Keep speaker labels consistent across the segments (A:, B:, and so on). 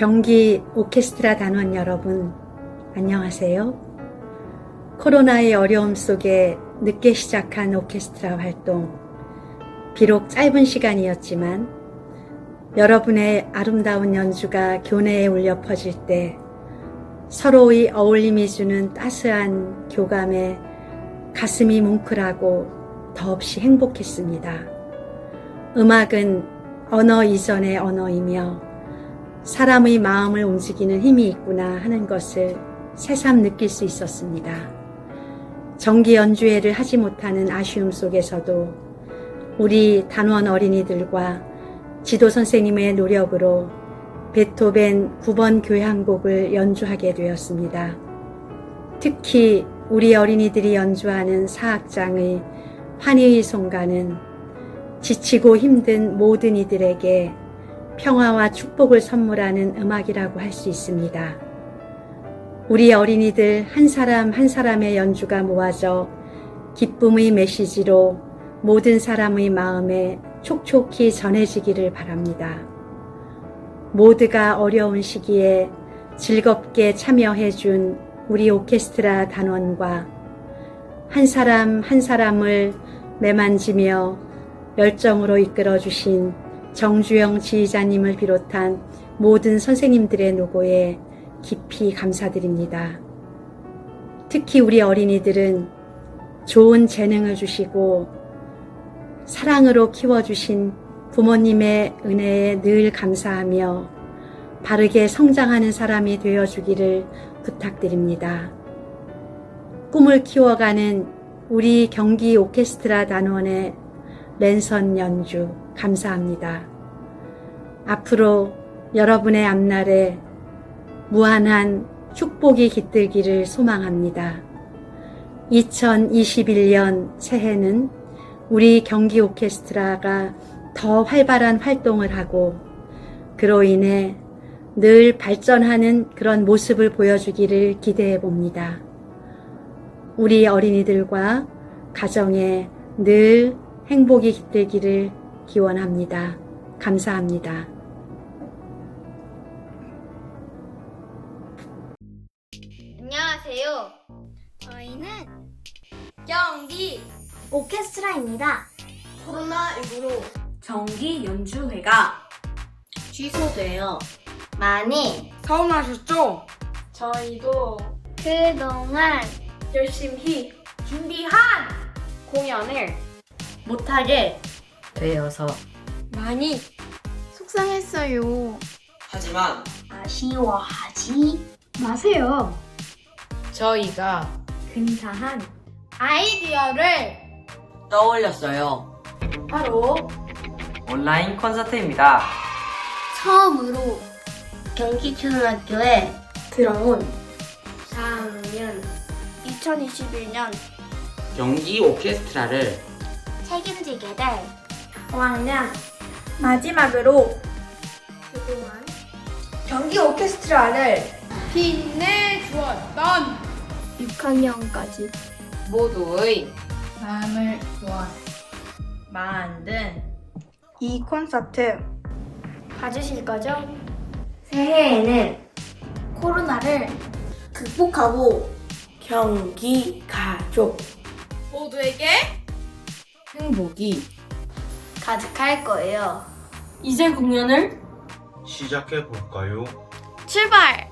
A: 경기 오케스트라 단원 여러분, 안녕하세요. 코로나의 어려움 속에 늦게 시작한 오케스트라 활동, 비록 짧은 시간이었지만 여러분의 아름다운 연주가 교내에 울려 퍼질 때 서로의 어울림이 주는 따스한 교감에 가슴이 뭉클하고 더없이 행복했습니다. 음악은 언어 이전의 언어이며 사람의 마음을 움직이는 힘이 있구나 하는 것을 새삼 느낄 수 있었습니다. 정기 연주회를 하지 못하는 아쉬움 속에서도 우리 단원 어린이들과 지도 선생님의 노력으로 베토벤 9번 교향곡을 연주하게 되었습니다. 특히 우리 어린이들이 연주하는 사악장의 환희의 송가는 지치고 힘든 모든 이들에게 평화와 축복을 선물하는 음악이라고 할 수 있습니다. 우리 어린이들 한 사람 한 사람의 연주가 모아져 기쁨의 메시지로 모든 사람의 마음에 촉촉히 전해지기를 바랍니다. 모두가 어려운 시기에 즐겁게 참여해준 우리 오케스트라 단원과 한 사람 한 사람을 매만지며 열정으로 이끌어주신 정주영 지휘자님을 비롯한 모든 선생님들의 노고에 깊이 감사드립니다. 특히 우리 어린이들은 좋은 재능을 주시고 사랑으로 키워주신 부모님의 은혜에 늘 감사하며 바르게 성장하는 사람이 되어주기를 부탁드립니다. 꿈을 키워가는 우리 경기 오케스트라 단원의 랜선 연주 감사합니다. 앞으로 여러분의 앞날에 무한한 축복이 깃들기를 소망합니다. 2021년 새해는 우리 경기 오케스트라가 더 활발한 활동을 하고 그로 인해 늘 발전하는 그런 모습을 보여주기를 기대해 봅니다. 우리 어린이들과 가정에 늘 행복이 깃들기를 기원합니다. 감사합니다.
B: 안녕하세요.
C: 저희는
B: 경기
C: 오케스트라입니다.
B: 코로나19로
D: 정기 연주회가
B: 취소되어 많이
E: 서운하셨죠?
B: 저희도
C: 그동안
B: 열심히 준비한 공연을
D: 못하게 되어서
E: 많이
C: 속상했어요.
F: 하지만
C: 아쉬워하지 마세요.
E: 저희가
D: 근사한
B: 아이디어를
F: 떠올렸어요.
B: 바로
F: 온라인 콘서트입니다.
C: 처음으로 경기초등학교에
B: 들어온
C: 4학년 2021년
F: 경기 오케스트라를
C: 책임지게 될 5학년
B: 마지막으로
C: 그동안
B: 경기 오케스트라를 빛내주었던
C: 6학년까지
E: 모두의
B: 마음을 모아
D: 만든
B: 이 콘서트
C: 봐주실 거죠?
B: 새해에는
C: 코로나를
B: 극복하고 경기 가족 모두에게
E: 행복이
C: 가득할 거예요.
E: 이제 공연을
G: 시작해 볼까요?
C: 출발!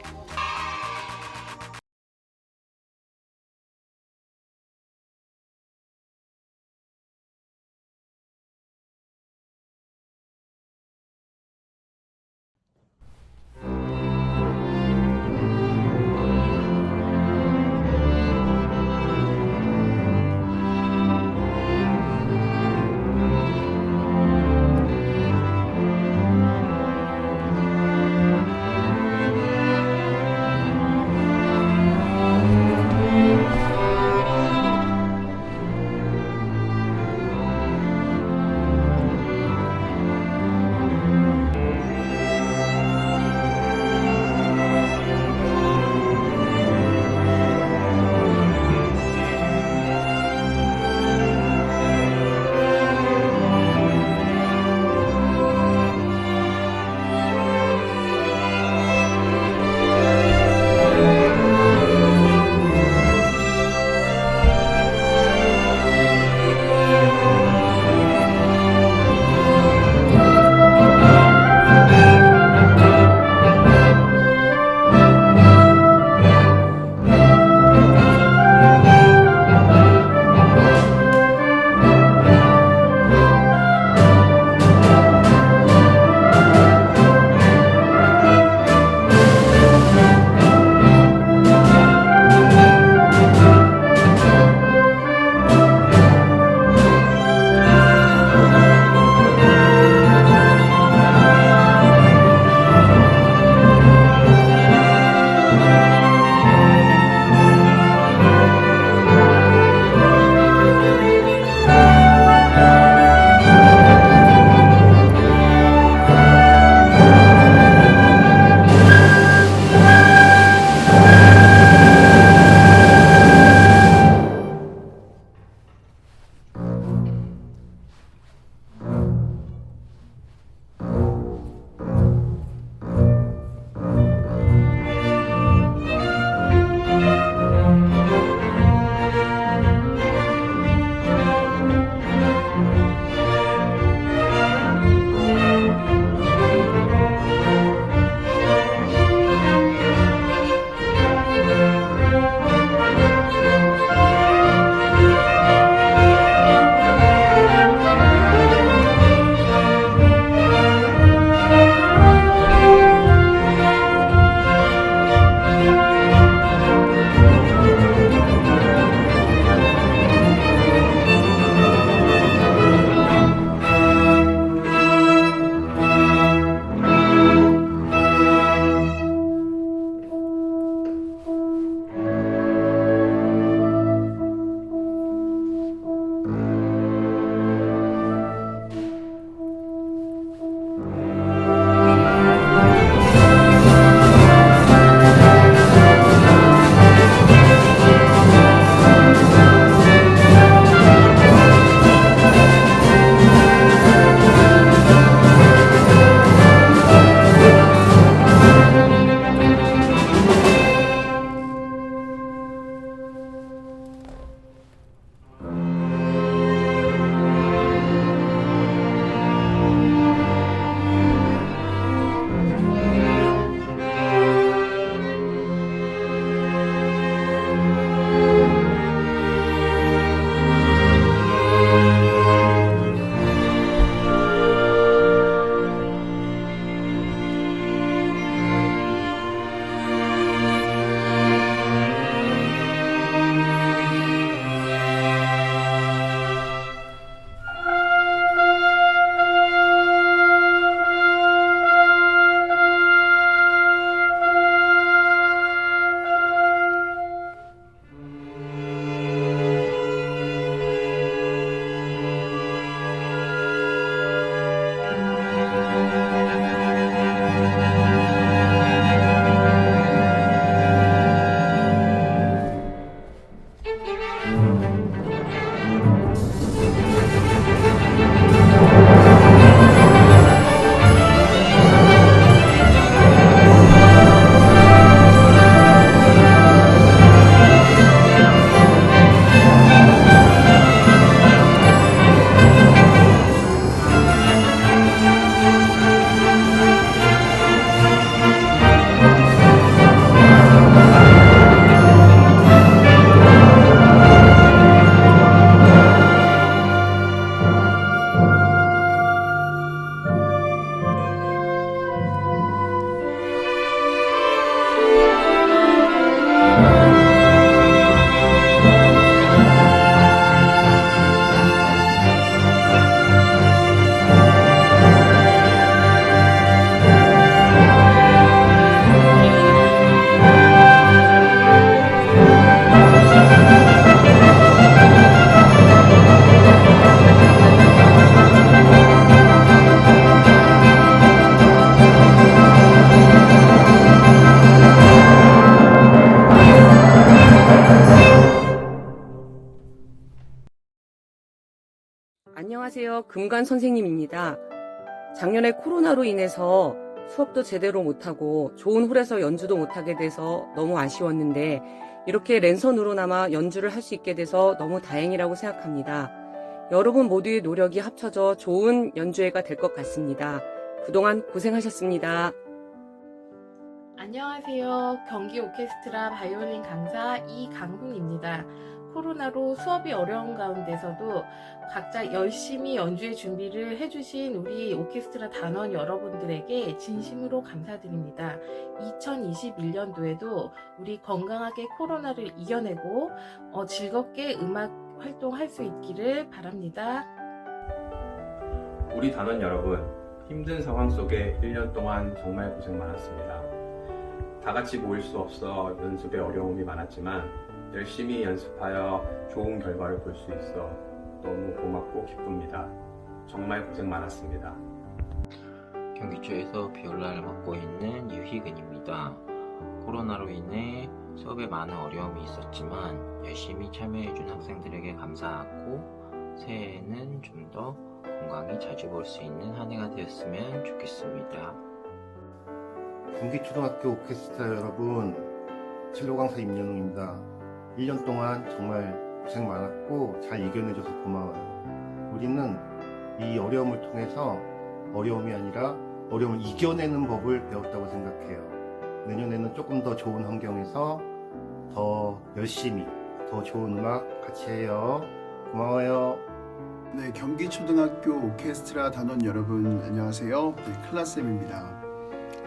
H: 안녕하세요. 금관 선생님입니다. 작년에 코로나로 인해서 수업도 제대로 못하고 좋은 홀에서 연주도 못하게 돼서 너무 아쉬웠는데 이렇게 랜선으로나마 연주를 할 수 있게 돼서 너무 다행이라고 생각합니다. 여러분 모두의 노력이 합쳐져 좋은 연주회가 될 것 같습니다. 그동안 고생하셨습니다.
I: 안녕하세요. 경기 오케스트라 바이올린 강사 이강훈입니다. 코로나로 수업이 어려운 가운데서도 각자 열심히 연주의 준비를 해주신 우리 오케스트라 단원 여러분들에게 진심으로 감사드립니다. 2021년도에도 우리 건강하게 코로나를 이겨내고 어, 즐겁게 음악 활동할 수 있기를 바랍니다.
G: 우리 단원 여러분, 힘든 상황 속에 1년 동안 정말 고생 많았습니다. 다 같이 모일 수 없어 연습에 어려움이 많았지만 열심히 연습하여 좋은 결과를 볼 수 있어 너무 고맙고 기쁩니다. 정말 고생 많았습니다.
J: 경기초에서 비올라를 맡고 있는 유희근입니다. 코로나로 인해 수업에 많은 어려움이 있었지만 열심히 참여해준 학생들에게 감사하고 새해에는 좀 더 건강히 자주 볼 수 있는 한 해가 되었으면 좋겠습니다.
K: 경기초등학교 오케스트라 여러분, 진로 강사 임연웅입니다. 1년 동안 정말 고생 많았고 잘 이겨내줘서 고마워요. 우리는 이 어려움을 통해서 어려움이 아니라 어려움을 이겨내는 법을 배웠다고 생각해요. 내년에는 조금 더 좋은 환경에서 더 열심히 더 좋은 음악 같이 해요. 고마워요.
L: 네, 경기초등학교 오케스트라 단원 여러분 안녕하세요. 네, 클라쌤입니다.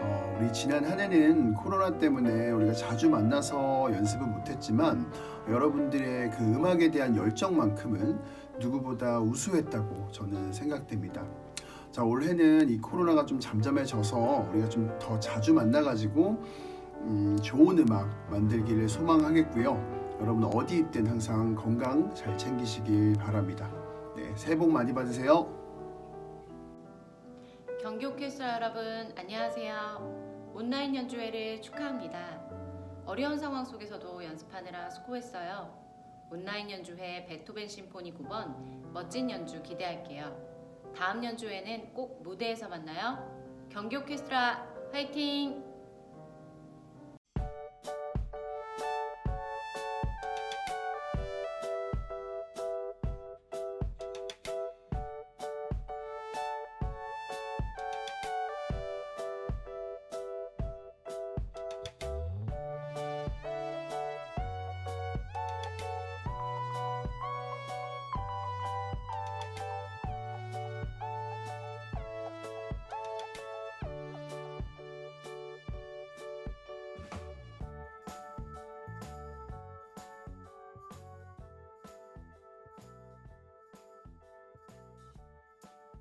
L: 어, 우리 지난 한 해는 코로나 때문에 우리가 자주 만나서 연습은 못했지만 여러분들의 그 음악에 대한 열정만큼은 누구보다 우수했다고 저는 생각됩니다. 자, 올해는 이 코로나가 좀 잠잠해져서 우리가 좀 더 자주 만나가지고 음, 좋은 음악 만들기를 소망하겠고요. 여러분 어디 있든 항상 건강 잘 챙기시길 바랍니다. 네, 새해 복 많이 받으세요.
M: 경기 오케스트라 여러분 안녕하세요. 온라인 연주회를 축하합니다. 어려운 상황 속에서도 연습하느라 수고했어요. 온라인 연주회 베토벤 심포니 9번 멋진 연주 기대할게요. 다음 연주회는 꼭 무대에서 만나요. 경기 오케스트라 화이팅!